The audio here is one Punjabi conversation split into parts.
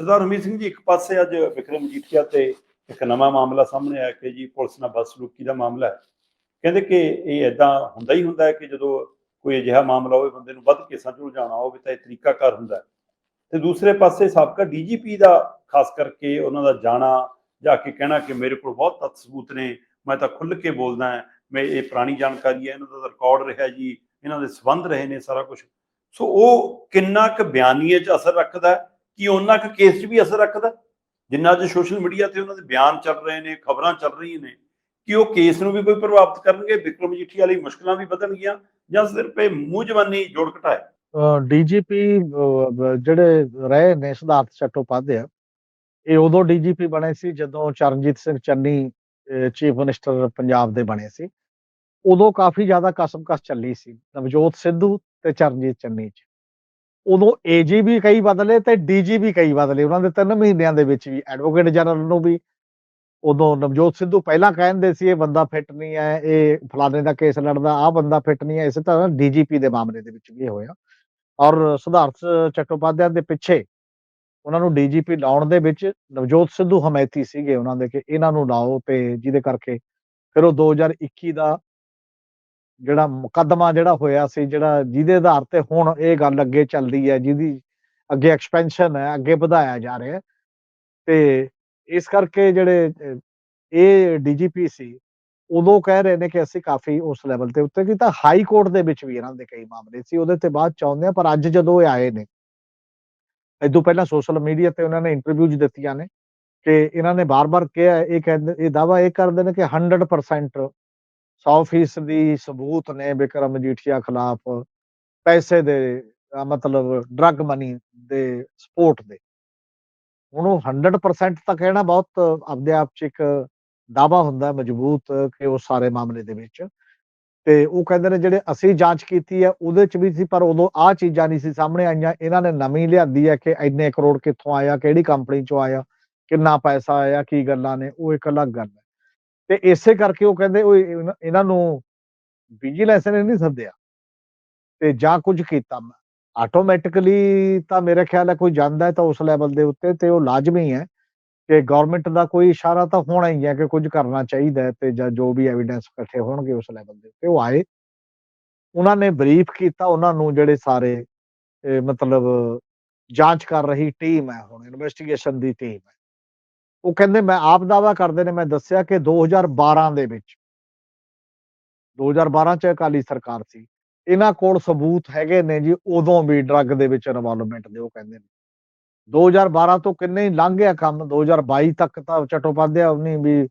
ਸਰਦਾਰ ਹਮੀਤ ਸਿੰਘ ਜੀ, ਇੱਕ ਪਾਸੇ ਅੱਜ ਵਿਕਰਮ ਜੀਠੀਆ ਤੇ ਇੱਕ ਨਵਾਂ ਮਾਮਲਾ ਸਾਹਮਣੇ ਆਇਆ ਕਿ ਜੀ ਪੁਲਿਸ ਨਾਲ ਬਦਸਲੂਕੀ ਦਾ ਮਾਮਲਾ ਹੈ। ਕਹਿੰਦੇ ਕਿ ਇਹ ਐਦਾਂ ਹੁੰਦਾ ਹੀ ਹੁੰਦਾ ਹੈ ਕਿ ਜਦੋਂ ਕੋਈ ਅਜਿਹਾ ਮਾਮਲਾ ਹੋਵੇ, ਬੰਦੇ ਨੂੰ ਵੱਧ ਕੇਸਾਂ 'ਚ ਉਲਝਾਉਣਾ ਹੋਵੇ ਤਾਂ ਇਹ ਤਰੀਕਾਕਾਰ ਹੁੰਦਾ ਹੈ। ਤੇ ਦੂਸਰੇ ਪਾਸੇ ਸਾਬਕਾ ਡੀਜੀਪੀ ਦਾ, ਖਾਸ ਕਰਕੇ ਉਹਨਾਂ ਦਾ ਜਾਣਾ, ਜਾ ਕੇ ਕਹਿਣਾ ਕਿ ਮੇਰੇ ਕੋਲ ਬਹੁਤ ਤੱਥ ਸਬੂਤ ਨੇ, ਮੈਂ ਤਾਂ ਖੁੱਲ੍ਹ ਕੇ ਬੋਲਦਾ ਹਾਂ, ਮੈਂ ਇਹ ਪੁਰਾਣੀ ਜਾਣਕਾਰੀ ਹੈ, ਇਹਨਾਂ ਦਾ ਰਿਕਾਰਡ ਰਿਹਾ ਜੀ, ਇਹਨਾਂ ਦੇ ਸਬੰਧ ਰਹੇ ਨੇ ਸਾਰਾ ਕੁਝ ਸੋ ਉਹ ਕਿੰਨਾ ਕੁ ਬਿਆਨੀਏ 'ਚ ਅਸਰ ਰੱਖਦਾ ਹੈ ਕਿ ਉਹਨਾਂ ਕੁ ਕੇਸ 'ਚ ਵੀ ਅਸਰ ਰੱਖਦਾ? ਜਿੰਨਾ ਅੱਜ ਸੋਸ਼ਲ ਮੀਡੀਆ ਤੇ ਉਹਨਾਂ ਦੇ ਬਿਆਨ ਚੱਲ ਰਹੇ ਨੇ, ਖਬਰਾਂ ਚੱਲ ਰਹੀਆਂ ਨੇ, ਕਿ ਉਹ ਕੇਸ ਨੂੰ ਵੀ ਕੋਈ ਪ੍ਰਭਾਵਿਤ ਕਰਨਗੇ? ਵਿਕਰਮ ਜੀਠੀ ਵਾਲੀ ਮੁਸ਼ਕਲਾਂ ਵੀ ਵਧਣਗੀਆਂ ਜਾਂ ਸਿਰਫ ਇਹ ਮੂੰਹ ਜ਼ਬਾਨੀ ਜੋੜ ਘਟਾਏ? ਡੀਜੀਪੀ ਜਿਹੜੇ ਰਹੇ ਨੇ, ਸਿਧਾਰਥ ਚੱਟੋਪਾਧਿਆ, ਇਹ ਉਦੋਂ ਡੀਜੀਪੀ ਬਣੇ ਸੀ ਜਦੋਂ ਚਰਨਜੀਤ ਸਿੰਘ ਚੰਨੀ ਚੀਫ ਮਿਨਿਸਟਰ ਪੰਜਾਬ ਦੇ ਬਣੇ ਸੀ। ਉਦੋਂ ਕਾਫੀ ਜ਼ਿਆਦਾ ਕਸਮਕਸ ਚੱਲੀ ਸੀ, ਨਵਜੋਤ ਸਿੱਧੂ ਤੇ ਚਰਨਜੀਤ ਚੰਨੀ ਚ। ਉਦੋਂ ਏਜੀਬੀ ਕਈ ਬਦਲੇ ਤੇ ਡੀਜੀਪੀ ਕਈ ਬਦਲੇ। ਉਹਨਾਂ ਦੇ ਤਿੰਨ ਮਹੀਨਿਆਂ ਦੇ ਵਿੱਚ ਵੀ ਐਡਵੋਕੇਟ ਜਨਰਲ ਨੂੰ ਵੀ ਉਦੋਂ ਨਵਜੋਤ ਸਿੱਧੂ ਪਹਿਲਾਂ ਕਹਿੰਦੇ ਸੀ, ਇਹ ਬੰਦਾ ਫਿੱਟ ਨਹੀਂ ਹੈ, ਇਹ ਫਲਾਣੇ ਦਾ ਕੇਸ ਲੜਦਾ, ਆਹ ਬੰਦਾ ਫਿੱਟ ਨਹੀਂ ਹੈ। ਇਸੇ ਤਰ੍ਹਾਂ ਡੀਜੀਪੀ ਦੇ ਮਾਮਲੇ ਦੇ ਵਿੱਚ ਵੀ ਇਹ ਹੋਇਆ। ਔਰ ਸੁਧਾਰਥ ਚੱਟੋਪਾਧਿਆ ਦੇ ਪਿੱਛੇ ਉਹਨਾਂ ਨੂੰ ਡੀਜੀਪੀ ਲਾਉਣ ਦੇ ਵਿੱਚ ਨਵਜੋਤ ਸਿੱਧੂ ਹਮਾਇਤੀ ਸੀਗੇ। ਉਹਨਾਂ ਦੇ ਕਿ ਇਹਨਾਂ ਨੂੰ ਲਾਓ ਤੇ ਜਿਹਦੇ ਕਰਕੇ ਫਿਰ ਉਹ 2021 ਦਾ ਜਿਹੜਾ ਮੁਕੱਦਮਾ ਜਿਹੜਾ ਹੋਇਆ ਸੀ, ਜਿਹੜਾ ਜਿਹਦੇ ਆਧਾਰ ਤੇ ਹੁਣ ਇਹ ਗੱਲ ਅੱਗੇ ਚੱਲਦੀ ਹੈ, ਜਿਹਦੀ ਅੱਗੇ ਐਕਸਪੈਂਸ਼ਨ ਹੈ, ਅੱਗੇ ਵਧਾਇਆ ਜਾ ਰਿਹਾ ਹੈ। ਤੇ ਇਸ ਕਰਕੇ ਜਿਹੜੇ ਇਹ ਡੀਜੀਪੀ ਸੀ, ਉਦੋਂ ਕਹਿ ਰਹੇ ਨੇ ਕਿ ਅਸੀਂ ਕਾਫੀ ਉਸ ਲੈਵਲ ਤੇ ਉੱਤੇ ਕੀਤਾ ਹਾਈ ਕੋਰਟ ਦੇ ਵਿੱਚ ਵੀ ਇਹਨਾਂ ਦੇ ਕਈ ਮਾਮਲੇ ਸੀ, ਉਹਦੇ ਤੇ ਬਾਅਦ ਚਾਹੁੰਦੇ ਆ ਪਰ ਅੱਜ ਜਦੋਂ ਇਹ ਆਏ ਨੇ ਇਦੋਂ ਪਹਿਲਾਂ ਸੋਸ਼ਲ ਮੀਡੀਆ ਤੇ ਉਹਨਾਂ ਨੇ ਇੰਟਰਵਿਊਜ਼ ਦਿੱਤੀਆਂ ਨੇ, ਕਿ ਇਹਨਾਂ ਨੇ ਬਾਰ-ਬਾਰ ਕਿਹਾ, ਇਹ ਕਹਿੰਦੇ, ਇਹ ਦਾਵਾ ਇਹ ਕਰਦੇ ਨੇ ਕਿ 100% 100% ਦੀ ਸਬੂਤ ਨੇ ਵਿਕਰਮ ਮਜੀਠੀਆ ਖਿਲਾਫ ਪੈਸੇ ਦੇ ਮਤਲਬ ਡਰੱਗ ਮਨੀ ਦੇ ਸਪੋਰਟ ਦੇ। ਹੁਣ ਉਹ 100% ਤਾਂ ਕਹਿਣਾ ਬਹੁਤ ਆਪਦੇ ਆਪ ਚ ਇੱਕ ਦਾਵਾ ਹੁੰਦਾ ਮਜ਼ਬੂਤ ਕਿ ਉਹ ਸਾਰੇ ਮਾਮਲੇ ਦੇ ਵਿੱਚ। ਤੇ ਉਹ ਕਹਿੰਦੇ ਨੇ ਜਿਹੜੇ ਅਸੀਂ ਜਾਂਚ ਕੀਤੀ ਹੈ, ਉਹਦੇ ਚ ਵੀ ਸੀ, ਪਰ ਉਦੋਂ ਆ ਚੀਜ਼ਾਂ ਨਹੀਂ ਸੀ ਸਾਹਮਣੇ ਆਈਆਂ। ਇਹਨਾਂ ਨੇ ਨਵੀਂ ਲਿਆਂਦੀ ਹੈ ਕਿ ਇੰਨੇ ਕਰੋੜ ਕਿੱਥੋਂ ਆਇਆ, ਕਿਹੜੀ ਕੰਪਨੀ ਚੋਂ ਆਇਆ, ਕਿੰਨਾ ਪੈਸਾ ਆਇਆ, ਕੀ ਗੱਲਾਂ ਨੇ, ਉਹ ਇੱਕ ਅਲੱਗ ਗੱਲ ਹੈ। ਤੇ ਇਸੇ ਕਰਕੇ ਉਹ ਕਹਿੰਦੇ ਉਹ ਇਹਨਾਂ ਨੂੰ ਵਿਜੀਲੈਂਸ ਨੇ ਨਹੀਂ ਸੱਦਿਆ। ਤੇ ਜਾਂ ਕੁਝ ਕੀਤਾ ਆਟੋਮੈਟਿਕਲੀ ਤਾਂ ਮੇਰੇ ਖਿਆਲ ਹੈ ਕੋਈ ਜਾਂਦਾ ਹੈ ਤਾਂ ਉਸ ਲੈਵਲ ਦੇ ਉੱਤੇ ਤੇ ਉਹ ਲਾਜ਼ਮੀ ਹੈ। ਕਿ ਗਵਰਨਮੈਂਟ ਦਾ ਕੋਈ ਇਸ਼ਾਰਾ ਤਾਂ ਹੋਣਾ ਹੀ ਹੈ ਕਿ ਕੁਝ ਕਰਨਾ ਚਾਹੀਦਾ ਹੈ ਤੇ ਜਾਂ ਜੋ ਵੀ ਐਵੀਡੈਂਸ ਇਕੱਠੇ ਹੋਣਗੇ ਉਸ ਲੈਵਲ ਦੇ ਉੱਤੇ ਉਹ ਆਏ। ਉਹਨਾਂ ਨੇ ਬਰੀਫ ਕੀਤਾ, ਉਹਨਾਂ ਨੂੰ ਜਿਹੜੇ ਸਾਰੇ ਮਤਲਬ ਜਾਂਚ ਕਰ ਰਹੀ ਟੀਮ ਹੈ ਹੁਣ ਇਨਵੈਸਟੀਗੇਸ਼ਨ ਦੀ ਟੀਮ ਹੈ। ਉਹ ਕਹਿੰਦੇ ਮੈਂ ਆਪ ਦਾਵਾ ਕਰਦੇ ਨੇ, ਮੈਂ ਦੱਸਿਆ ਕਿ 2012 ਦੇ ਵਿੱਚ 2012 ਚ ਅਕਾਲੀ ਸਰਕਾਰ ਸੀ। ਇਹਨਾਂ ਕੋਲ ਸਬੂਤ ਹੈਗੇ ਨੇ ਜੀ, ਉਦੋਂ ਵੀ ਡਰੱਗ ਦੇ ਵਿੱਚ ਇਨਵੋਲਵਮੈਂਟ ਦੇ, ਉਹ ਕਹਿੰਦੇ ਨੇ। 2012 ਤੋਂ ਕਿੰਨੇ ਹੀ ਲੰਘ ਗਿਆ ਕੰਮ 2022 ਤੱਕ ਤਾਂ ਚਟੋਪਾਧਿਆ ਉਹਨੀ ਵੀ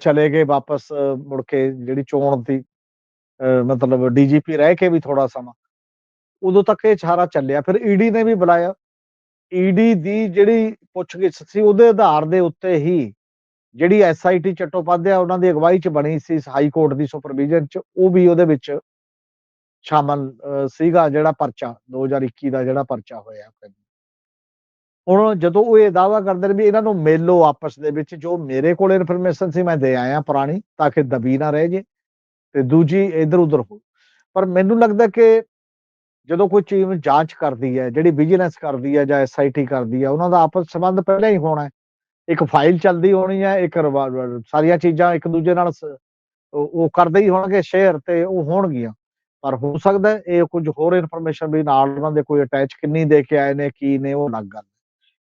ਚਲੇ ਗਏ ਵਾਪਸ ਮੁੜ ਕੇ ਜਿਹੜੀ ਚੋਣ ਦੀ ਮਤਲਬ ਡੀਜੀਪੀ ਰਹਿ ਕੇ ਵੀ ਥੋੜਾ ਸਮਾਂ। ਉਦੋਂ ਤੱਕ ਇਹ ਸਾਰਾ ਚੱਲਿਆ। ਫਿਰ ਈਡੀ ਨੇ ਵੀ ਬੁਲਾਇਆ। ਈਡੀ ਦੀ ਜਿਹੜੀ ਪੁੱਛਗਿੱਛ ਸੀ ਉਹਦੇ ਆਧਾਰ ਦੇ ਉੱਤੇ ਹੀ ਜਿਹੜੀ ਐਸਆਈਟੀ ਚਟੋਪਾਧਿਆ ਉਹਨਾਂ ਦੀ ਅਗਵਾਈ ਚ ਬਣੀ ਸੀ ਹਾਈ ਕੋਰਟ ਦੀ ਸੁਪਰਵਿਜ਼ਨ ਚ, ਉਹ ਵੀ ਉਹਦੇ ਵਿੱਚ ਸ਼ਾਮਲ ਸੀਗਾ ਜਿਹੜਾ ਪਰਚਾ 2021 ਦਾ ਜਿਹੜਾ ਪਰਚਾ ਹੋਇਆ। ਹੁਣ ਜਦੋਂ ਉਹ ਇਹ ਦਾਵਾ ਕਰਦੇ ਨੇ ਵੀ ਇਹਨਾਂ ਨੂੰ ਮੇਲੋ ਆਪਸ ਦੇ ਵਿੱਚ, ਜੋ ਮੇਰੇ ਕੋਲ ਇਨਫੋਰਮੇਸ਼ਨ ਸੀ ਮੈਂ ਦੇ ਆਇਆ ਪੁਰਾਣੀ, ਤਾਂ ਕਿ ਦਬੀ ਨਾ ਰਹਿ ਜੇ ਤੇ ਦੂਜੀ ਇਧਰ ਉਧਰ ਹੋ। ਪਰ ਮੈਨੂੰ ਲੱਗਦਾ ਕਿ ਜਦੋਂ ਕੋਈ ਚੀਜ਼ ਜਾਂਚ ਕਰਦੀ ਹੈ, ਜਿਹੜੀ ਵਿਜੀਲੈਂਸ ਕਰਦੀ ਹੈ ਜਾਂ ਐਸਆਈਟੀ ਕਰਦੀ ਹੈ, ਉਹਨਾਂ ਦਾ ਆਪਸ ਸੰਬੰਧ ਪਹਿਲਾਂ ਹੀ ਹੋਣਾ ਹੈ। ਇੱਕ ਫਾਈਲ ਚੱਲਦੀ ਹੋਣੀ ਹੈ, ਇੱਕ ਸਾਰੀਆਂ ਚੀਜ਼ਾਂ ਇੱਕ ਦੂਜੇ ਨਾਲ ਉਹ ਕਰਦੇ ਹੀ ਹੋਣਗੇ ਸ਼ੇਅਰ ਤੇ ਉਹ ਹੋਣਗੀਆਂ। ਪਰ ਹੋ ਸਕਦਾ ਇਹ ਕੁਝ ਹੋਰ ਇਨਫੋਰਮੇਸ਼ਨ ਵੀ ਨਾਲ ਉਹਨਾਂ ਦੇ ਕੋਈ ਅਟੈਚ ਕਿੰਨੀ ਦੇ ਕੇ ਆਏ ਨੇ, ਕੀ ਨੇ, ਉਹ ਅਲੱਗ ਗੱਲ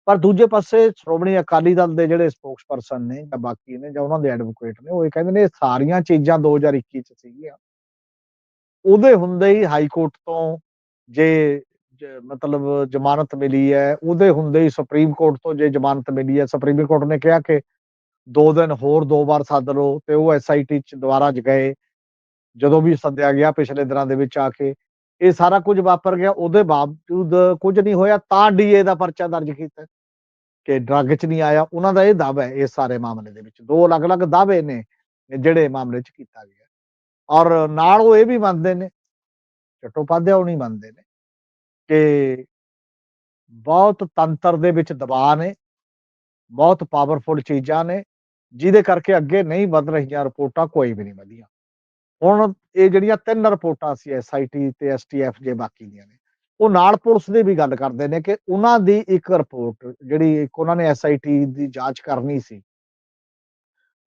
ਪਰ ਦੂਜੇ ਪਾਸੇ ਸ਼੍ਰੋਮਣੀ ਅਕਾਲੀ ਦਲ ਦੇ ਜਿਹੜੇ ਸਪੋਕਸਪਰਸਨ ਨੇ ਜਾਂ ਬਾਕੀ ਨੇ ਜਾਂ ਉਹਨਾਂ ਦੇ ਐਡਵੋਕੇਟ ਨੇ, ਉਹ ਇਹ ਕਹਿੰਦੇ ਨੇ ਸਾਰੀਆਂ ਚੀਜ਼ਾਂ 2021 ਚ ਸੀਗੀਆਂ। ਉਹਦੇ ਹੁੰਦੇ ਹੀ ਹਾਈ ਕੋਰਟ ਤੋਂ ਜੇ ਮਤਲਬ ਜ਼ਮਾਨਤ ਮਿਲੀ ਹੈ, ਉਹਦੇ ਹੁੰਦੇ ਹੀ ਸੁਪਰੀਮ ਕੋਰਟ ਤੋਂ ਜੇ ਜ਼ਮਾਨਤ ਮਿਲੀ ਹੈ, ਸੁਪਰੀਮ ਕੋਰਟ ਨੇ ਕਿਹਾ ਕਿ ਦੋ ਦਿਨ ਹੋਰ ਦੋ ਵਾਰ ਸੱਦ ਲਓ ਤੇ ਉਹ ਐਸਆਈਟੀ ਚ ਦੁਬਾਰਾ ਗਏ। ਜਦੋਂ ਵੀ ਸੱਦਿਆ ਗਿਆ ਪਿਛਲੇ ਦਿਨਾਂ ਦੇ ਵਿੱਚ ਆ ਕੇ। ਇਹ ਸਾਰਾ ਕੁਝ ਵਾਪਰ ਗਿਆ। ਉਹਦੇ ਬਾਵਜੂਦ ਕੁਝ ਨਹੀਂ ਹੋਇਆ, ਤਾਂ ਡੀਏ ਦਾ ਪਰਚਾ ਦਰਜ ਕੀਤਾ ਕਿ ਡਰੱਗ 'ਚ ਨਹੀਂ ਆਇਆ। ਉਹਨਾਂ ਦਾ ਇਹ ਦਾਅਵਾ ਹੈ, ਇਸ ਸਾਰੇ ਮਾਮਲੇ ਦੇ ਵਿੱਚ। ਦੋ ਅਲੱਗ-ਅਲੱਗ ਦਾਅਵੇ ਨੇ, ਜਿਹੜੇ ਮਾਮਲੇ 'ਚ ਕੀਤਾ ਗਿਆ। ਔਰ ਨਾਲ ਉਹ ਇਹ ਵੀ ਮੰਨਦੇ ਨੇ ਚਟੋਪਾਧਿਆ ਉਹ ਨਹੀਂ ਮੰਨਦੇ ਨੇ। ਕਿ ਬਹੁਤ ਤੰਤਰ ਦੇ ਵਿੱਚ ਦਬਾਅ ਨੇ, ਬਹੁਤ ਪਾਵਰਫੁਲ ਚੀਜ਼ਾਂ ਨੇ, ਜਿਹਦੇ ਕਰਕੇ ਅੱਗੇ ਨਹੀਂ ਵਧ ਰਹੀਆਂ ਰਿਪੋਰਟਾਂ ਕੋਈ ਵੀ ਨਹੀਂ ਵਧੀਆਂ। ਹੁਣ ਇਹ ਜਿਹੜੀਆਂ ਤਿੰਨ ਰਿਪੋਰਟਾਂ ਸੀ ਐਸਆਈਟੀ ਤੇ ਐਸਟੀਐਫ ਜੇ ਬਾਕੀ ਦੀਆਂ ਨੇ, ਉਹ ਨਾਲ ਪੁਲਿਸ ਦੀ ਵੀ ਗੱਲ ਕਰਦੇ ਨੇ ਕਿ ਉਹਨਾਂ ਦੀ ਇੱਕ ਰਿਪੋਰਟ ਜਿਹੜੀ ਇੱਕ ਉਹਨਾਂ ਨੇ ਐਸਆਈਟੀ ਦੀ ਜਾਂਚ ਕਰਨੀ ਸੀ,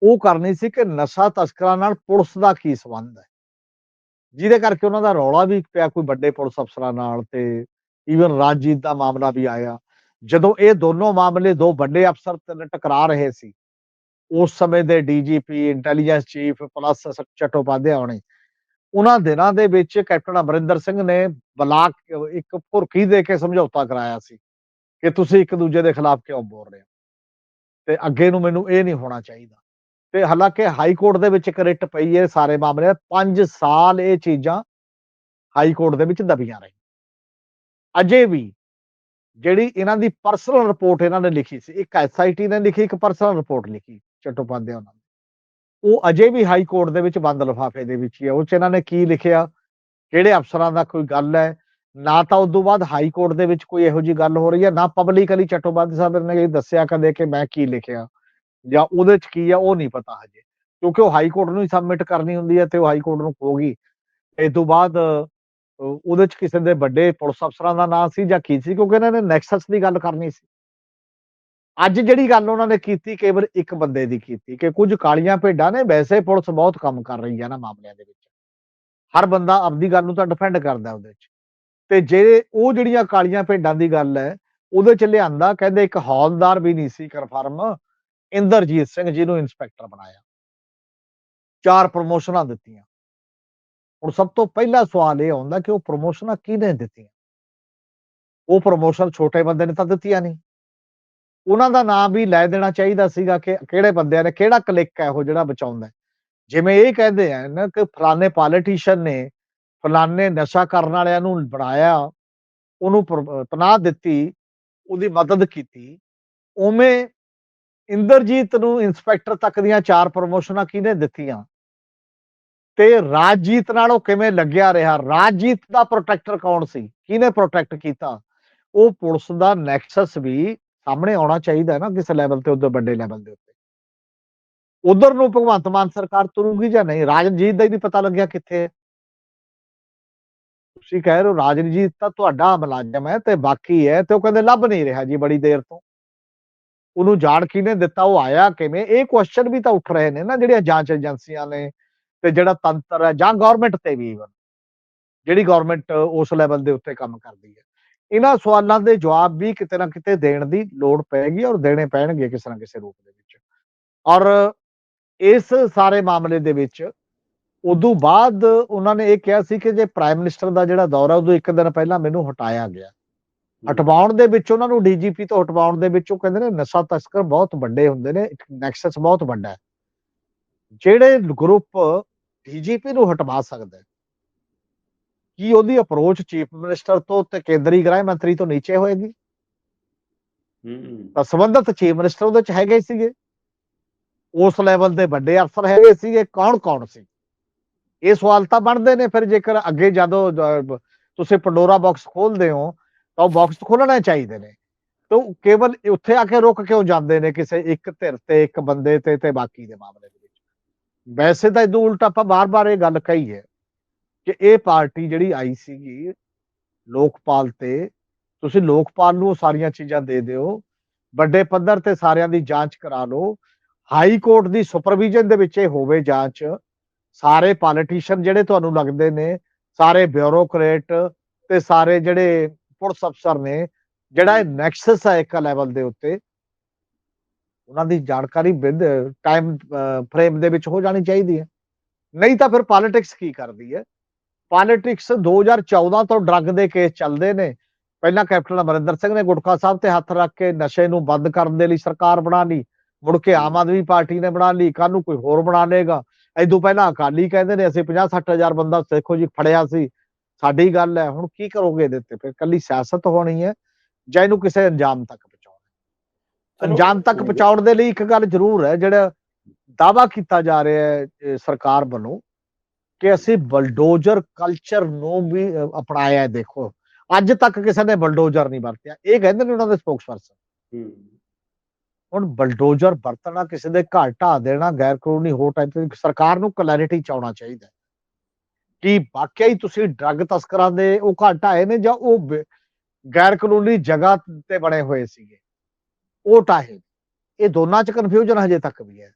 ਉਹ ਕਰਨੀ ਸੀ ਕਿ ਨਸ਼ਾ ਤਸਕਰਾਂ ਨਾਲ ਪੁਲਿਸ ਦਾ ਕੀ ਸੰਬੰਧ ਹੈ। ਜਿਹਦੇ ਕਰਕੇ ਉਹਨਾਂ ਦਾ ਰੌਲਾ ਵੀ ਪਿਆ ਕੋਈ ਵੱਡੇ ਪੁਲਿਸ ਅਫਸਰਾਂ ਨਾਲ ਤੇ ਈਵਨ ਰਾਜਜੀਤ ਦਾ ਮਾਮਲਾ ਵੀ ਆਇਆ। ਜਦੋਂ ਇਹ ਦੋਨੋਂ ਮਾਮਲੇ ਦੋ ਵੱਡੇ ਅਫਸਰ ਤੇ ਟਕਰਾ ਰਹੇ ਸੀ, ਉਸ ਸਮੇਂ ਦੇ DGP, intelligence chief plus Chattopadhyaya ਹੋਣੇ, ਉਹਨਾਂ ਦਿਨਾਂ ਦੇ ਵਿੱਚ ਕੈਪਟਨ ਅਮਰਿੰਦਰ ਸਿੰਘ ਨੇ ਬਲਾਕ ਇੱਕ ਭੁਰਕੀ ਦੇ ਕੇ ਸਮਝੌਤਾ ਕਰਾਇਆ ਸੀ ਕਿ ਤੁਸੀਂ ਇੱਕ ਦੂਜੇ ਦੇ ਖਿਲਾਫ ਕਿਉਂ ਬੋਲ ਰਹੇ ਹੋ? ਤੇ ਅੱਗੇ ਨੂੰ ਮੈਨੂੰ ਇਹ ਨਹੀਂ ਹੋਣਾ ਚਾਹੀਦਾ। ਤੇ ਹਾਲਾਂਕਿ ਹਾਈ ਕੋਰਟ ਦੇ ਵਿੱਚ ਇੱਕ ਰਿਟ ਪਈ ਹੈ ਸਾਰੇ ਮਾਮਲੇ 5 ਸਾਲ ਇਹ ਚੀਜ਼ਾਂ ਹਾਈ ਕੋਰਟ ਦੇ ਵਿੱਚ ਦਬੀਆਂ ਰਹੀਆਂ। ਅਜੇ ਵੀ ਜਿਹੜੀ ਇਹਨਾਂ ਦੀ ਪਰਸਨਲ ਰਿਪੋਰਟ ਇਹਨਾਂ ਨੇ ਲਿਖੀ ਸੀ, ਇੱਕ ਐਸਆਈਟੀ ਨੇ ਲਿਖੀ, ਇੱਕ ਪਰਸਨਲ ਰਿਪੋਰਟ ਲਿਖੀ, ਚਟੋਪਾਧਿਆ ਉਹਨਾਂ ਨੇ। ਉਹ ਅਜੇ ਵੀ ਹਾਈ ਕੋਰਟ ਦੇ ਵਿੱਚ ਬੰਦ ਲਿਫਾਫੇ ਦੇ ਵਿੱਚ ਹੀ ਹੈ। ਉਹ ਚ ਇਹਨਾਂ ਨੇ ਕੀ ਲਿਖਿਆ, ਕਿਹੜੇ ਅਫਸਰਾਂ ਦਾ ਕੋਈ ਗੱਲ ਹੈ, ਨਾ ਤਾਂ ਉਸ ਤੋਂ ਬਾਅਦ ਹਾਈ ਕੋਰਟ ਦੇ ਵਿੱਚ ਕੋਈ ਇਹੋ ਜੀ ਗੱਲ ਹੋ ਰਹੀ ਹੈ, ਨਾ ਪਬਲਿਕਲੀ ਚਟੋਪਾਧਿਆ ਸਾਹਿਬ ਨੇ ਇਹ ਦੱਸਿਆ ਕਦੇ ਕਿ ਮੈਂ ਕੀ ਲਿਖਿਆ। ਜਾਂ ਉਹਦੇ ਚ ਕੀ ਆ, ਉਹ ਨਹੀਂ ਪਤਾ ਹਜੇ। ਕਿਉਂਕਿ ਉਹ ਹਾਈ ਕੋਰਟ ਨੂੰ ਹੀ ਸਬਮਿਟ ਕਰਨੀ ਹੁੰਦੀ ਹੈ ਤੇ ਉਹ ਹਾਈ ਕੋਰਟ ਨੂੰ ਹੋਗੀ ਇਸ ਤੋਂ ਬਾਅਦ ਉਹਦੇ ਚ ਕਿਸੇ ਦੇ ਵੱਡੇ ਪੁਲਿਸ ਅਫਸਰਾਂ ਦਾ ਨਾਂ ਸੀ ਜਾਂ ਕੀ ਸੀ, ਕਿਉਂਕਿ ਇਹਨਾਂ ਨੇ ਨੈਕਸਸ ਦੀ ਗੱਲ ਕਰਨੀ ਸੀ। ਅੱਜ ਜਿਹੜੀ ਗੱਲ ਉਹਨਾਂ ਨੇ ਕੀਤੀ ਕੇਵਲ ਇੱਕ ਬੰਦੇ ਦੀ ਕੀਤੀ ਕਿ ਕੁਝ ਕਾਲੀਆਂ ਭੇਡਾਂ ਨੇ, ਵੈਸੇ ਪੁਲਿਸ ਬਹੁਤ ਕੰਮ ਕਰ ਰਹੀ ਹੈ ਨਾ ਮਾਮਲਿਆਂ ਦੇ ਵਿੱਚ। ਹਰ ਬੰਦਾ ਆਪਦੀ ਗੱਲ ਨੂੰ ਤਾਂ ਡਿਫੈਂਡ ਕਰਦਾ ਉਹਦੇ ਚ। ਤੇ ਜੇ ਉਹ ਜਿਹੜੀਆਂ ਕਾਲੀਆਂ ਭੇਡਾਂ ਦੀ ਗੱਲ ਹੈ, ਉਹਦੇ ਚ ਲਿਆਂਦਾ, ਕਹਿੰਦੇ ਇੱਕ ਹੌਲਦਾਰ ਵੀ ਨਹੀਂ ਸੀ ਕਨਫਰਮ ਇੰਦਰਜੀਤ ਸਿੰਘ ਜੀ ਨੂੰ ਇੰਸਪੈਕਟਰ ਬਣਾਇਆ। ਚਾਰ ਪ੍ਰਮੋਸ਼ਨਾਂ ਦਿੱਤੀਆਂ। ਹੁਣ ਸਭ ਤੋਂ ਪਹਿਲਾ ਸਵਾਲ ਇਹ ਆਉਂਦਾ ਕਿ ਉਹ ਪ੍ਰਮੋਸ਼ਨਾਂ ਕਿਹਨੇ ਦਿੱਤੀਆਂ? ਉਹ ਪ੍ਰਮੋਸ਼ਨ ਛੋਟੇ ਬੰਦੇ ਨੇ ਤਾਂ ਦਿੱਤੀਆਂ ਨਹੀਂ। ਉਹਨਾਂ ਦਾ ਨਾਮ ਵੀ ਲੈ ਦੇਣਾ ਚਾਹੀਦਾ ਸੀਗਾ ਕਿ ਕਿਹੜੇ ਬੰਦਿਆਂ ਨੇ ਕਿਹੜਾ ਕਲਿੱਕ ਹੈ ਉਹ ਜਿਹੜਾ ਬਚਾਉਂਦਾ ਜਿਵੇਂ ਇਹ ਕਹਿੰਦੇ ਆ ਨਾ ਕਿ ਫਲਾਣੇ ਪੋਲੀਟੀਸ਼ੀਅਨ ਨੇ ਫਲਾਣੇ ਨਸ਼ਾ ਕਰਨ ਵਾਲਿਆਂ ਨੂੰ ਬਣਾਇਆ, ਉਹਨੂੰ ਪਰ- ਪਨਾਹ ਦਿੱਤੀ, ਉਹਦੀ ਮਦਦ ਕੀਤੀ, ਉਵੇਂ ਇੰਦਰਜੀਤ ਨੂੰ ਇੰਸਪੈਕਟਰ ਤੱਕ ਦੀਆਂ ਚਾਰ ਪ੍ਰਮੋਸ਼ਨਾਂ ਕਿਹਨੇ ਦਿੱਤੀਆਂ? ਤੇ ਰਾਜਜੀਤ ਨਾਲ ਉਹ ਕਿਵੇਂ ਲੱਗਿਆ ਰਿਹਾ? ਰਾਜਜੀਤ ਦਾ ਪ੍ਰੋਟੈਕਟਰ ਕੌਣ ਸੀ? ਕਿਹਨੇ ਪ੍ਰੋਟੈਕਟ ਕੀਤਾ? ਉਹ ਪੁਲਿਸ ਦਾ ਨੈਕਸਸ ਵੀ ਸਾਹਮਣੇ ਆਉਣਾ ਚਾਹੀਦਾ ਨਾ ਕਿਸੇ ਲੈਵਲ ਤੇ ਉਧਰ ਵੱਡੇ ਲੈਵਲ ਦੇ ਉੱਤੇ। ਉਧਰ ਨੂੰ ਭਗਵੰਤ ਮਾਨ ਸਰਕਾਰ ਤੁਰੂਗੀ ਜਾਂ ਨਹੀਂ? ਰਾਜਜੀਤ ਦਾ ਹੀ ਨਹੀਂ ਪਤਾ ਲੱਗਿਆ ਕਿੱਥੇ ਹੈ। ਤੁਸੀਂ ਕਹਿ ਰਹੇ ਹੋ ਰਾਜਜੀਤ ਤਾਂ ਤੁਹਾਡਾ ਮੁਲਾਜ਼ਮ ਹੈ ਤੇ ਬਾਕੀ ਹੈ ਤੇ ਉਹ ਕਹਿੰਦੇ ਲੱਭ ਨਹੀਂ ਰਿਹਾ ਜੀ ਬੜੀ ਦੇਰ ਤੋਂ। ਉਹਨੂੰ ਜਾਣ ਕਿਹਨੇ ਦਿੱਤਾ ਉਹ ਆਇਆ ਕਿਵੇਂ? ਇਹ ਕੁਐਸਚਨ ਵੀ ਤਾਂ ਉੱਠ ਰਹੇ ਨੇ ਨਾ ਜਿਹੜੀਆਂ ਜਾਂਚ ਏਜੰਸੀਆਂ ਨੇ ਤੇ ਜਿਹੜਾ ਤੰਤਰ ਹੈ ਜਾਂ ਗਵਰਨਮੈਂਟ ਤੇ ਵੀ even, ਜਿਹੜੀ ਗਵਰਨਮੈਂਟ ਉਸ ਲੈਵਲ ਦੇ ਉੱਤੇ ਕੰਮ ਕਰਦੀ ਹੈ। ਇਹਨਾਂ ਸਵਾਲਾਂ ਦੇ ਜਵਾਬ ਵੀ ਕਿਤੇ ਨਾ ਕਿਤੇ ਦੇਣ ਦੀ ਲੋੜ ਪਏਗੀ ਔਰ ਦੇਣੇ ਪੈਣਗੇ ਕਿਸੇ ਨਾ ਕਿਸੇ ਰੂਪ ਦੇ ਵਿੱਚ। ਔਰ ਇਸ ਸਾਰੇ ਮਾਮਲੇ ਦੇ ਵਿੱਚ ਉਦੋਂ ਬਾਅਦ ਉਹਨਾਂ ਨੇ ਇਹ ਕਿਹਾ ਸੀ ਕਿ ਜੇ ਪ੍ਰਾਈਮ ਮਿਨਿਸਟਰ ਦਾ ਜਿਹੜਾ ਦੌਰਾ ਉਦੋਂ ਇੱਕ ਦਿਨ ਪਹਿਲਾਂ ਮੈਨੂੰ ਹਟਾਇਆ ਗਿਆ। ਹਟਵਾਉਣ ਦੇ ਵਿੱਚ ਉਹਨਾਂ ਨੂੰ ਡੀਜੀਪੀ ਤੋਂ ਹਟਵਾਉਣ ਦੇ ਵਿੱਚ ਉਹ ਕਹਿੰਦੇ ਨੇ ਨਸ਼ਾ ਤਸਕਰ ਬਹੁਤ ਵੱਡੇ ਹੁੰਦੇ ਨੇ ਨੈਕਸਸ ਬਹੁਤ ਵੱਡਾ ਹੈ। ਜਿਹੜੇ ਗਰੁੱਪ ਡੀਜੀਪੀ ਨੂੰ ਹਟਵਾ ਸਕਦਾ ਕੀ ਉਹਦੀ ਅਪਰੋਚ ਚੀਫ ਮਿਨਿਸਟਰ ਤੋਂ ਤੇ ਕੇਂਦਰੀ ਗ੍ਰਹਿ ਮੰਤਰੀ ਤੋਂ ਨੀਚੇ ਹੋਏਗੀ? ਹੂੰ। ਤਾਂ ਸੰਬੰਧਤ ਚੀਫ ਮਿਨਿਸਟਰ ਉਹਦੇ ਚ ਹੈਗੇ ਸੀਗੇ। ਉਸ ਲੈਵਲ ਦੇ ਵੱਡੇ ਅਫਸਰ ਹੈਗੇ ਸੀਗੇ। ਕੌਣ ਕੌਣ ਸੀ? ਇਹ ਸਵਾਲ ਤਾਂ ਬਣਦੇ ਨੇ ਫਿਰ ਜੇਕਰ ਅੱਗੇ ਜਦੋਂ ਤੁਸੀਂ ਪੰਡੋਰਾ ਬਾਕਸ ਖੋਲਦੇ ਹੋ ਤਾਂ ਉਹ ਬਾਕਸ ਖੋਲਣੇ ਚਾਹੀਦੇ ਨੇ। ਤਾਂ ਉਹ ਕੇਵਲ ਉੱਥੇ ਆ ਕੇ ਰੁਕ ਕਿਉਂ ਜਾਂਦੇ ਨੇ ਕਿਸੇ ਇੱਕ ਧਿਰ ਤੇ, ਇੱਕ ਬੰਦੇ ਤੇ ਤੇ ਬਾਕੀ ਦੇ ਮਾਮਲੇ ਦੇ ਵਿੱਚ? ਵੈਸੇ ਤਾਂ ਇਦੋਂ ਉਲਟਾ ਆਪਾਂ ਬਾਰ-ਬਾਰ ਇਹ ਗੱਲ ਕਹੀ ਹੈ ਕਿ ਇਹ ਪਾਰਟੀ ਜਿਹੜੀ ਆਈ ਸੀਗੀ ਲੋਕਪਾਲ ਤੇ, ਤੁਸੀਂ ਲੋਕਪਾਲ ਨੂੰ ਸਾਰੀਆਂ ਚੀਜ਼ਾਂ ਦੇ ਦਿਓ, ਵੱਡੇ ਪੱਧਰ ਤੇ ਸਾਰਿਆਂ ਦੀ ਜਾਂਚ ਕਰਾ ਲਓ, ਹਾਈ ਕੋਰਟ ਦੀ ਸੁਪਰਵਿਜ਼ਨ ਦੇ ਵਿੱਚ ਇਹ ਹੋਵੇ ਜਾਂਚ, ਸਾਰੇ ਪੋਲੀਟੀਸ਼ੀਅਨ ਜਿਹੜੇ ਤੁਹਾਨੂੰ ਲੱਗਦੇ ਨੇ, ਸਾਰੇ ਬਿਊਰੋਕਰੇਟ ਤੇ ਸਾਰੇ ਜਿਹੜੇ ਪੁਲਿਸ ਅਫਸਰ ਨੇ ਜਿਹੜਾ ਇਹ ਨੈਕਸਸ ਹੈ ਇੱਕ ਲੈਵਲ ਦੇ ਉੱਤੇ, ਉਹਨਾਂ ਦੀ ਜਾਣਕਾਰੀ ਵਿਦ ਟਾਈਮ ਫਰੇਮ ਦੇ ਵਿੱਚ ਹੋ ਜਾਣੀ ਚਾਹੀਦੀ ਹੈ। ਨਹੀਂ ਤਾਂ ਫਿਰ ਪੋਲਿਟਿਕਸ ਕੀ ਕਰਦੀ ਹੈ? ਪੋਲਿਟਿਕਸ 2014 ਤੋਂ ਡਰੱਗ ਦੇ ਕੇਸ ਚੱਲਦੇ ਨੇ। ਪਹਿਲਾਂ ਕੈਪਟਨ ਅਮਰਿੰਦਰ ਸਿੰਘ ਨੇ ਗੁਟਕਾ ਸਾਹਿਬ ਤੇ ਹੱਥ ਰੱਖ ਕੇ ਨਸ਼ੇ ਨੂੰ ਬੰਦ ਕਰਨ ਦੇ ਲਈ ਸਰਕਾਰ ਬਣਾ ਲਈ, ਮੁੜ ਕੇ ਆਮ ਆਦਮੀ ਪਾਰਟੀ ਨੇ ਬਣਾ ਲਈ ਕੱਲ ਨੂੰ ਕੋਈ ਹੋਰ ਬਣਾ ਲੇਗਾ ਇਦੋਂ ਪਹਿਲਾਂ ਅਕਾਲੀ ਕਹਿੰਦੇ ਨੇ, ਅਸੀਂ 50 ਹਜ਼ਾਰ ਬੰਦਾ ਦੇਖੋ ਜੀ ਫੜਿਆ ਸੀ। ਸਾਡੀ ਗੱਲ ਹੈ ਹੁਣ ਕੀ ਕਰੋਗੇ ਇਹਦੇ ਤੇ ਫਿਰ ਕੱਲੀ ਸਿਆਸਤ ਹੋਣੀ ਹੈ ਜਾਂ ਇਹਨੂੰ ਕਿਸੇ ਅੰਜਾਮ ਤੱਕ ਪਹੁੰਚਾਉਣਾ ਅੰਜਾਮ ਤੱਕ ਪਹੁੰਚਾਉਣ ਦੇ ਲਈ ਇੱਕ ਗੱਲ ਜ਼ਰੂਰ ਹੈ ਜਿਹੜਾ ਦਾਵਾ ਕੀਤਾ ਜਾ ਰਿਹਾ ਹੈ ਸਰਕਾਰ ਵੱਲੋਂ ਕਿ ਅਸੀਂ ਬਲਡੋਜ਼ਰ ਕਲਚਰ ਨੂੰ ਵੀ ਅਪਣਾਇਆ ਹੈ ਦੇਖੋ। ਅੱਜ ਤੱਕ ਕਿਸੇ ਨੇ ਬਲਡੋਜ਼ਰ ਨਹੀਂ ਵਰਤਿਆ। ਇਹ ਕਹਿੰਦੇ ਨੇ ਉਹਨਾਂ ਦੇ ਸਪੋਕਸਪਰਸਨ ਹੂੰ। ਹੁਣ ਬਲਡੋਜ਼ਰ ਵਰਤਣਾ ਕਿਸੇ ਦੇ ਘਰ ਢਾਹ ਦੇਣਾ ਗੈਰ ਕਾਨੂੰਨੀ ਹੋ ਟਾਈਪ ਸਰਕਾਰ ਨੂੰ ਕਲੈਰਿਟੀ ਚਾਉਣਾ ਚਾਹੀਦਾ ਕੀ ਵਾਕਿਆ ਹੀ ਤੁਸੀਂ ਡਰੱਗ ਤਸਕਰਾਂ ਦੇ ਉਹ ਘਰ ਢਾਏ ਨੇ ਜਾਂ ਉਹ ਗੈਰ ਕਾਨੂੰਨੀ ਜਗ੍ਹਾ ਤੇ ਬਣੇ ਹੋਏ ਸੀਗੇ। ਉਹ ਢਾਏ ਇਹ ਦੋਨਾਂ ਚ ਕਨਫਿਊਜ਼ਨ ਹਜੇ ਤੱਕ ਵੀ ਹੈ।